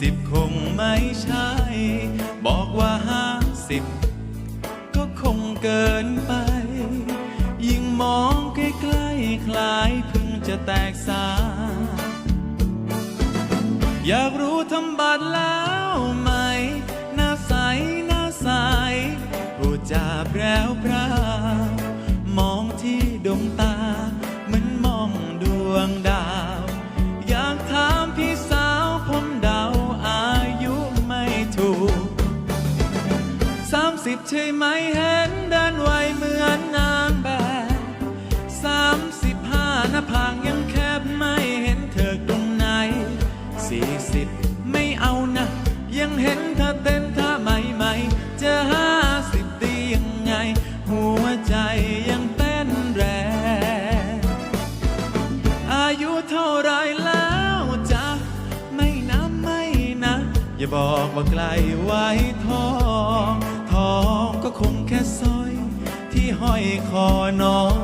สิบคงไม่ใช่ บอกว่าห้าสิบก็คงเกินไป ยิ่งมองใกล้ๆคล้ายเพิ่งจะแตกสา อยากรู้ทำบัตรแล้วไหม หน้าใสหน้าใสพูดจาแพรวพราวมองที่ สิบใช่ไหมเห็นเดินไวเหมือนนางแบบสามสิบห้าหน้าผากยังแคบไม่เห็นเธอตรงไหนสี่สิบไม่เอานะ ยังเห็นเธอเต้นท่าใหม่ๆจะห้าสิบดียังไง หัวใจยังเต้นแรง อายุเท่าไรแล้วจ๊ะไม่นะไม่นะ อย่าบอกว่าไกลไว้ทอง องก็คงแค่สร้อย ที่ห้อยคอน้อง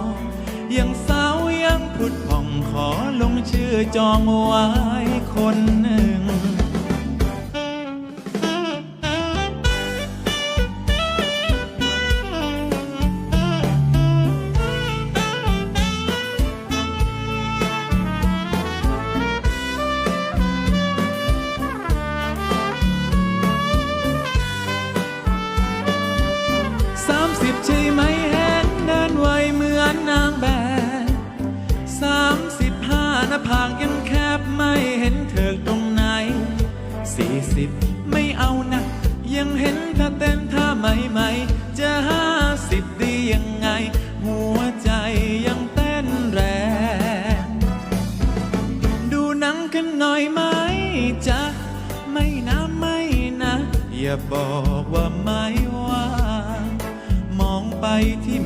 ยังสาวยังพุดผ่องขอลงชื่อจองไว้คน ห้าน้าผากยังแคบไม่เห็นเธอตรงไหนสี่สิบไม่เอานะ ยังเห็นเธอเต้นท่าใหม่ๆจะห้าสิบดียังไง หัวใจยังเต้นแรง ดูหนังกันหน่อยไหมจ๊ะ ไม่นะไม่นะ อย่าบอกว่าไม่ว่างมองไปที่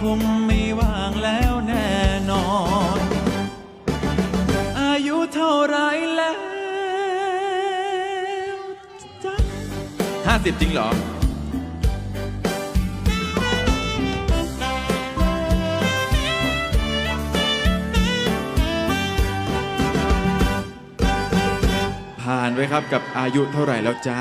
คงไม่ว่างแล้วแน่นอน อายุเท่าไรแล้วจ๊ะห้าสิบจริงเหรอผ่านไว้ครับกับอายุเท่าไหร่แล้วจ้า